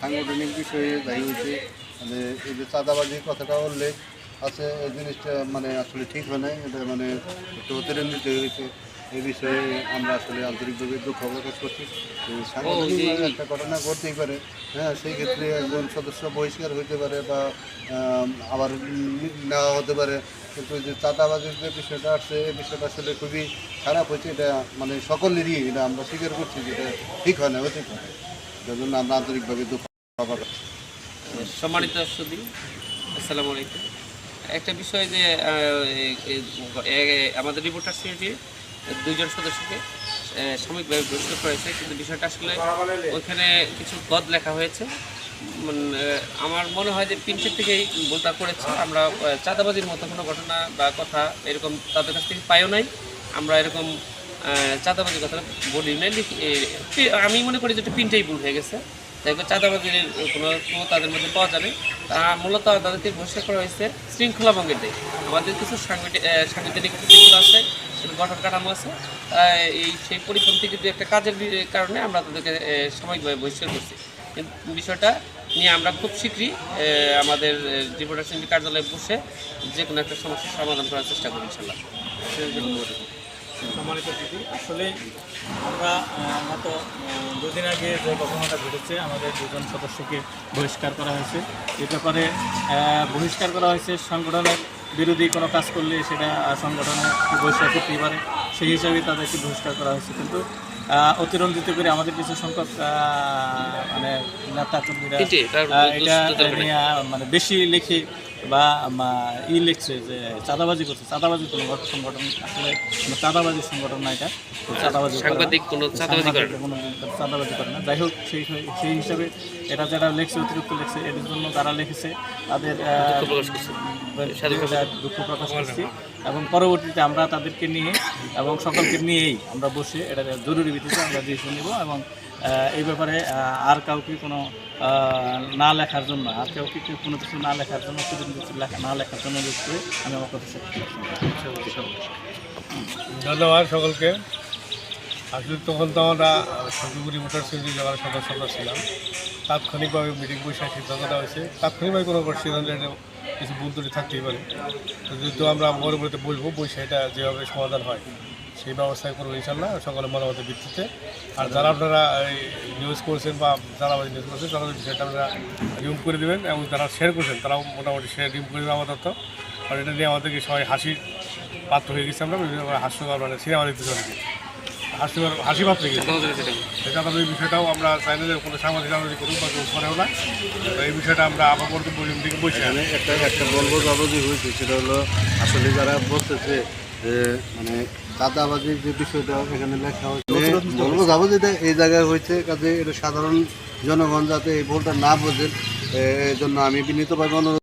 সাংগঠনিক বিষয়ে দায়ী হয়েছে। মানে এই যে চাঁদাবাজি কথাটা উল্লেখ আছে এই জিনিসটা মানে আসলে ঠিক হয় নাই। এটা মানে একটু অতিরঞ্জিত হয়েছে। এই বিষয়ে আমরা আসলে আন্তরিকভাবে দুঃখ প্রকাশ করছি। একটা ঘটনা ঘটতেই পারে। হ্যাঁ সেই ক্ষেত্রে একজন সদস্য বহিষ্কার হইতে পারে বা আবার নেওয়া হতে পারে। কিন্তু যে চাঁদাবাজির যে বিষয়টা আসছে এই বিষয়টা আসলে খুবই খারাপ হয়েছে। এটা মানে সকলেরই এটা আমরা স্বীকার করছি যে এটা ঠিক হয় না হয় যার জন্য আমরা আন্তরিকভাবে দুঃখ সম্মানিত সুদী আসসালামু আলাইকুম। একটা বিষয় যে আমাদের রিপোর্টার সিটি দুইজন সদস্যকে সাময়িকভাবে বহিষ্কার করেছে, কিন্তু বিষয়টা আসলে ওইখানে কিছু পদ লেখা হয়েছে। আমার মনে হয় যে পিনচের থেকেই ভুলটা করেছে। আমরা চাঁদাবাজির মতো কোনো ঘটনা বা কথা এরকম তাদের কাছ থেকে পাইও নাই। আমরা এরকম চাঁদাবাজির কথা বলি লিখি- আমি মনে করি যে এটা পিনটাই ভুল হয়ে গেছে। দেখো চাঁদাবাজির কোনো তাদের মধ্যে পাওয়া যাবে। তা মূলত তাদেরকে বহিষ্কার করা হয়েছে শৃঙ্খলা ভঙ্গের দেয়। আমাদের কিছু সাংবিধানিক শৃঙ্খলা আছে গঠন কাঠামো আছে। এই সেই পরিপন্থী কিন্তু একটা কাজের কারণে আমরা তাদেরকে সাময়িকভাবে বহিষ্কার করছি। বিষয়টা নিয়ে আমরা খুব শীঘ্রই আমাদের সমিতি কার্যালয়ে বসে যে কোনো একটা সমস্যার সমাধান করার চেষ্টা করি ইনশাল্লাহ। সম্মানিত দিদি আসলে আমরা গত দুদিন আগে যে ঘটনাটা ঘটেছে আমাদের দুজন সদস্যকে বহিষ্কার করা হয়েছে। এ ব্যাপারে বহিষ্কার করা হয়েছে সংগঠনের বিরোধী কোনো কাজ করলে সেটা সংগঠনে বহিষ্কার করতেই পারে। সেই হিসাবে তাদেরকে বহিষ্কার করা হয়েছে। কিন্তু অতিরঞ্জিত করে আমাদের কিছু সংখ্যক মানে নেতা কর্মীরা এটা মানে বেশি লিখে বা মা- ই লিখছে যে চাঁদাবাজি করছে। চাঁদাবাজি কোনো সংগঠন আসলে চাঁদাবাজি সংগঠন না এটা। চাঁদাবাজি সাংবাদিক কোনো চাঁদাবাজি করে না। কোনো চাঁদাবাজি করে না। যাই হোক সেই সেই হিসাবে এটা যারা লেখছে অতিরিক্ত লেখছে এর জন্য তারা লিখেছে তাদের। দুঃখ প্রকাশ করছি। এবং পরবর্তীতে আমরা তাদেরকে নিয়ে এবং সকলকে নিয়েই আমরা বসে এটা জরুরি ভিত্তিতে আমরা ডিসিশন নিব এবং এই ব্যাপারে আর কাউকে কোনো না লেখার জন্য, আর কাউকে কেউ কোনো কিছু না লেখার জন্য কিছু না লেখার জন্য অনুরোধ করে আমি আমার কথা ধন্যবাদ সকলকে। আসলে তখন তো আমরা সবগুলি মোটর সিটি যাওয়ার সদস্যরা ছিলাম। তাৎক্ষণিকভাবে মিটিং বসে সিদ্ধান্ত হয়েছে। তাৎক্ষণিকভাবে কোনো সিদ্ধান্ত কিছু ভুল ত্রুটি থাকতেই পারে। তো যেহেতু আমরা পরবর্তীতে বলব বসে এটা যেভাবে সমাধান হয়, সেই ব্যবস্থায় করব ইনশাল্লাহ সকলের মতামতের ভিত্তিতে। আর যারা আপনারা এই নিউজ করছেন বা যারা আমাদের নিউজ করছেন তারা সেটা আপনারা রিমুভ করে দেবেন এবং যারা শেয়ার করছেন, তারাও মোটামুটি শেয়ার রিমুভ করে দেবেন আমাদের তো আর এটা নিয়ে আমাদেরকে সবাই হাসির পাত্র হয়ে গেছে আমরা, বিভিন্ন হাস্যকর মানে সিনেমা দেখতে চলেছি। হাসি পাত্র গেছে সেটা এই বিষয়টাও আমরা চাই না যে কোনো সাংবাদিক সাংবাদিক করুক বা কেউ করেও না তো এই বিষয়টা আমরা আবার পর্যন্ত দিকে বসে একটা একটা বলব যাবতীয় হয়েছে সেটা হলো আসলে যারা বলতেছে যে মানে চাঁদাবাজির যে বিষয়টা এখানে লেখা হয়েছে বলব যাব যেটা এই জায়গায় হয়েছে কাজে এটা সাধারণ জনগণ যাতে এই ভুলটা না বোঝেন এই জন্য আমি বিনীতভাবে অনুরোধ